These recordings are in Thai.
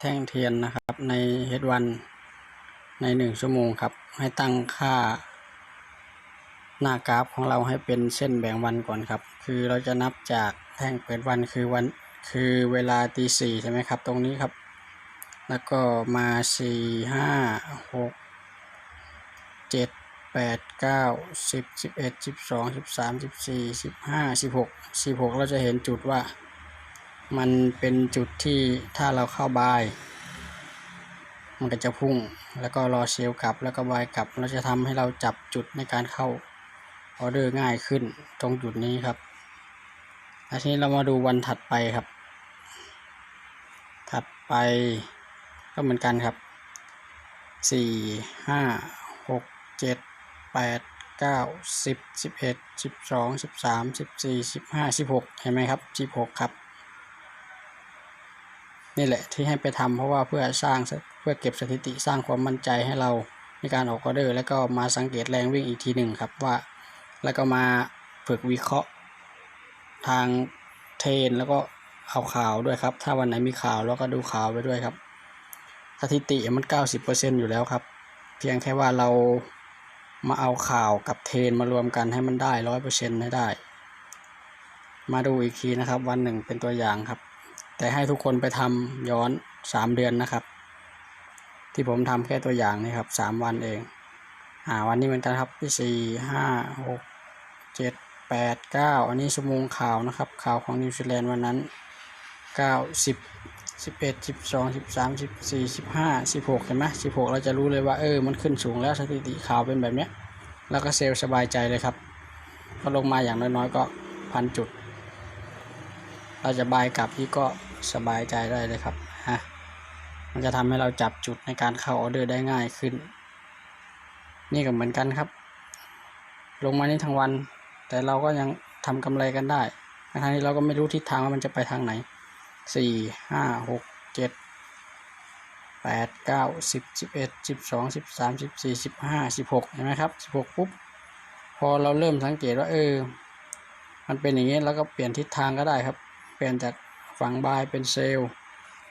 แท่งเทียนนะครับในเฮดวันในหนึ่งชั่วโมงครับ ให้ตั้งค่า หน้ากราฟของเราให้เป็นเส้นแบ่งวันก่อนครับ คือเราจะนับจากแท่งเปิดวันคือวันคือเวลาตีสี่ใช่ไหมครับ ตรงนี้ครับ แล้วก็มาสี่ห้าหกเจ็ดแปดเก้าสิบสิบเอ็ดสิบสองสิบสามสิบสี่สิบห้าสิบหกสิบหกเราจะเห็นจุดว่า มันเป็นจุดที่ถ้าเราเข้าบาย มันก็จะพุ่งแล้วก็รอเซลล์กลับแล้วก็บายกลับเราจะทำให้เราจับจุดในการเข้าออเดอร์ง่ายขึ้นตรงจุดนี้ครับแล้วทีนี้เรามาดูวันถัดไปครับ ถัดไปก็เหมือนกันครับสี่ห้าหกเจ็ดแปดเก้าสิบสิบเอ็ดสิบสองสิบสามสิบสี่สิบห้าสิบหกเห็นไหมครับสิบหกครับ นี่แหละที่ให้ไปทำเพราะว่าเพื่อสร้างเพื่อเก็บสถิติสร้างความมั่นใจให้เราในการออกออเดอร์ แล้วก็มาสังเกตแรงวิ่งอีกทีหนึ่งครับว่า แล้วก็มาฝึกวิเคราะห์ ทางเทรนแล้วก็เอาข่าวด้วยครับ ถ้าวันไหนมีข่าวเราก็ดูข่าวไปด้วยครับ สถิติมันเก้าสิบเปอร์เซ็นอยู่แล้วครับ เพียงแค่ว่าเรามาเอาข่าวกับเทรนมารวมกันให้มันได้ร้อยเปอร์เซ็นให้ได้ มาดูอีกทีนะครับ วันหนึ่งเป็นตัวอย่างครับ แต่ให้ทุกคนไปทำย้อนสามเดือนนะครับ ที่ผมทำแค่ตัวอย่างนี่ครับสามวันเอง อ่าวันนี้เหมือนกันครับที่สี่ห้าหกเจ็ดแปดเก้าอันนี้ชั่วโมงข่าวนะครับ ข่าวของนิวซีแลนด์วันนั้นเก้าสิบสิบเอ็ดสิบสองสิบสามสิบสี่สิบห้าสิบหกเห็นไหมสิบหกเราจะรู้เลยว่าเออมันขึ้นสูงแล้วสถิติข่าวเป็นแบบเนี้ยแล้วก็เซลล์สบายใจเลยครับก็ลงมาอย่างน้อยๆก็พันจุด เราจะบายกลับที่ก็ สบายใจได้เลยครับฮะมันจะทำให้เราจับจุดในการเข้าออเดอร์ได้ง่ายขึ้น นี่ก็เหมือนกันครับ ลงมานี่ทั้งวัน แต่เราก็ยังทำกำไรกันได้ทั้งที่เราก็ไม่รู้ทิศทางว่ามันจะไปทางไหนสี่ห้าหกเจ็ดแปดเก้าสิบสิบเอ็ดสิบสองสิบสามสิบสี่สิบห้าสิบหกเห็นไหมครับสิบหกปุ๊บพอเราเริ่มสังเกตว่าเออ มันเป็นอย่างนี้แล้วก็เปลี่ยนทิศทางก็ได้ครับ เปลี่ยนจาก ฝั่งบายเป็นเซลล์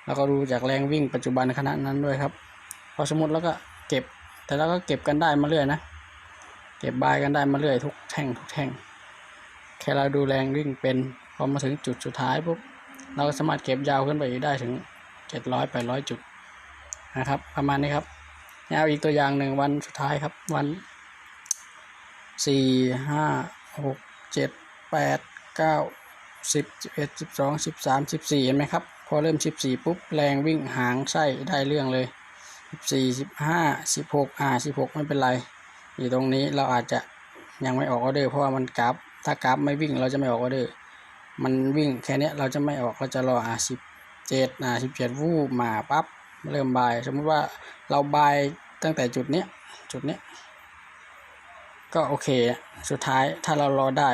แล้วก็ดูจากแรงวิ่งปัจจุบันขณะนั้นด้วยครับ พอสมมติแล้วก็เก็บ แต่เราก็เก็บกันได้มาเรื่อยนะ เก็บบายกันได้มาเรื่อยทุกแท่งทุกแท่ง แค่เราดูแรงวิ่งเป็น พอมาถึงจุดสุดท้ายปุ๊บ เราก็สามารถเก็บยาวขึ้นไปอีกได้ถึงเจ็ดร้อยแปดร้อยจุดนะครับ ประมาณนี้ครับเอาอีกตัวอย่างหนึ่งวันสุดท้ายครับวันสี่ห้าหกเจ็ดแปดเก้า สิบเอ็ดสิบสองสิบสามสิบสี่เห็นไหมครับ พอเริ่มสิบสี่ปุ๊บแรงวิ่งหางไส้ได้เรื่องเลยสิบสี่สิบห้าสิบหกอ่าสิบหกไม่เป็นไร อยู่ตรงนี้เราอาจจะยังไม่ออกออเดอร์เพราะว่ามันกราฟถ้ากราฟไม่วิ่งเราจะไม่ออกออเดอร์ มันวิ่งแค่นี้เราจะไม่ออกเราจะรออ่าสิบเจ็ดอ่าสิบเจ็ดวูบมาปั๊บเริ่มบาย สมมุติว่าเราบายตั้งแต่จุดเนี้ยจุดเนี้ยก็โอเค สุดท้ายถ้าเรารอได้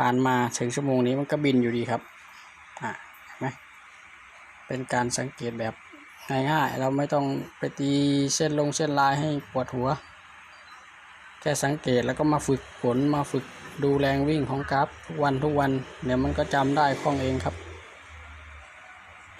ผ่านมาถึงชั่วโมงนี้มันก็บินอยู่ดีครับอะเห็นไหมเป็นการสังเกตแบบง่ายๆ เราไม่ต้องไปตีเส้นลงเส้นลายให้ปวดหัว แค่สังเกตแล้วก็มาฝึกฝนมาฝึกดูแรงวิ่งของกราฟทุกวันทุกวันเดี๋ยวมันก็จำได้คล่องเองครับ